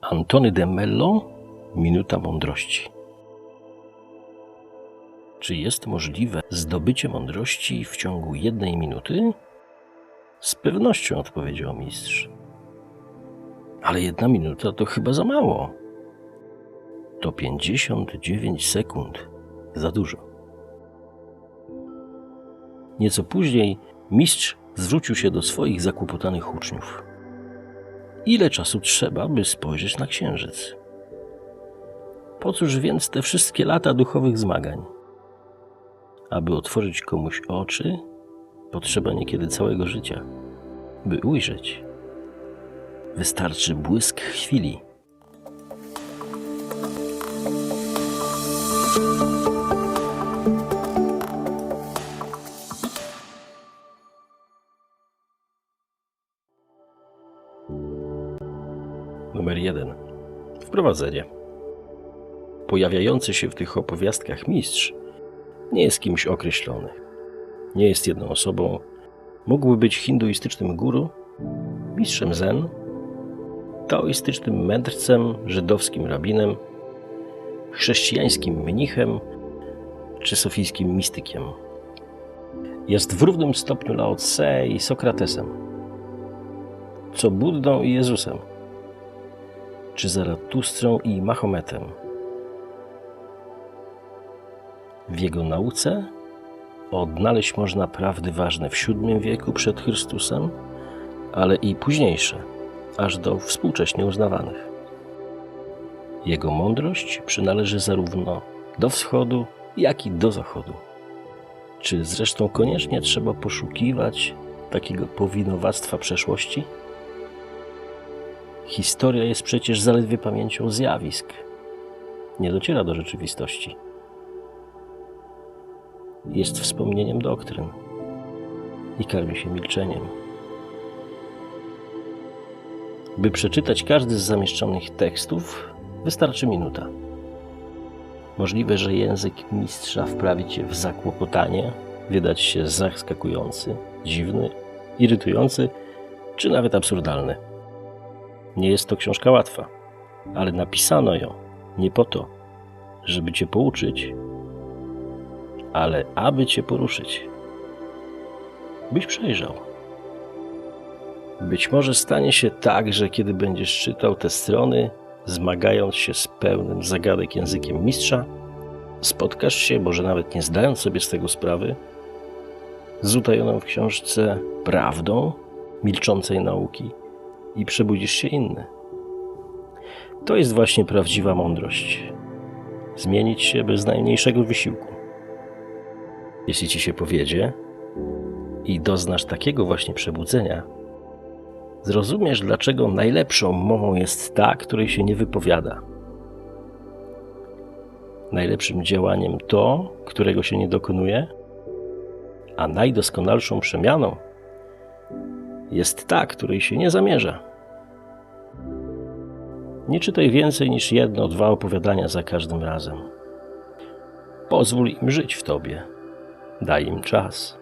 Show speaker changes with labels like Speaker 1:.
Speaker 1: Antony de Mello Minuta mądrości. Czy jest możliwe zdobycie mądrości w ciągu jednej minuty? Z pewnością odpowiedział mistrz. Ale jedna minuta to chyba za mało. To 59 sekund. Za dużo. Nieco później mistrz zwrócił się do swoich zakłopotanych uczniów. Ile czasu trzeba, by spojrzeć na księżyc? Po cóż więc te wszystkie lata duchowych zmagań? Aby otworzyć komuś oczy, potrzeba niekiedy całego życia. By ujrzeć, wystarczy błysk chwili. Numer 1. Wprowadzenie. Pojawiający się w tych opowiastkach mistrz nie jest kimś określony. Nie jest jedną osobą. Mógłby być hinduistycznym guru, mistrzem zen, taoistycznym mędrcem, żydowskim rabinem, chrześcijańskim mnichem czy sofijskim mistykiem. Jest w równym stopniu Lao Tse i Sokratesem, co Buddą i Jezusem czy Zaratustrą i Mahometem. W jego nauce odnaleźć można prawdy ważne w VII wieku przed Chrystusem, ale i późniejsze, aż do współcześnie uznawanych. Jego mądrość przynależy zarówno do wschodu, jak i do zachodu. Czy zresztą koniecznie trzeba poszukiwać takiego powinowactwa przeszłości? Historia jest przecież zaledwie pamięcią zjawisk. Nie dociera do rzeczywistości. Jest wspomnieniem doktryn i karmi się milczeniem. By przeczytać każdy z zamieszczonych tekstów, wystarczy minuta. Możliwe, że język mistrza wprawi cię w zakłopotanie, wydać się zaskakujący, dziwny, irytujący, czy nawet absurdalny. Nie jest to książka łatwa, ale napisano ją nie po to, żeby cię pouczyć, ale aby cię poruszyć. Byś przejrzał. Być może stanie się tak, że kiedy będziesz czytał te strony, zmagając się z pełnym zagadek językiem mistrza, spotkasz się, może nawet nie zdając sobie z tego sprawy, z utajoną w książce prawdą milczącej nauki i przebudzisz się inny. To jest właśnie prawdziwa mądrość. Zmienić się bez najmniejszego wysiłku. Jeśli ci się powiedzie i doznasz takiego właśnie przebudzenia, zrozumiesz, dlaczego najlepszą mową jest ta, której się nie wypowiada. Najlepszym działaniem to, którego się nie dokonuje, a najdoskonalszą przemianą jest ta, której się nie zamierza. Nie czytaj więcej niż jedno, dwa opowiadania za każdym razem. Pozwól im żyć w tobie. Daj im czas.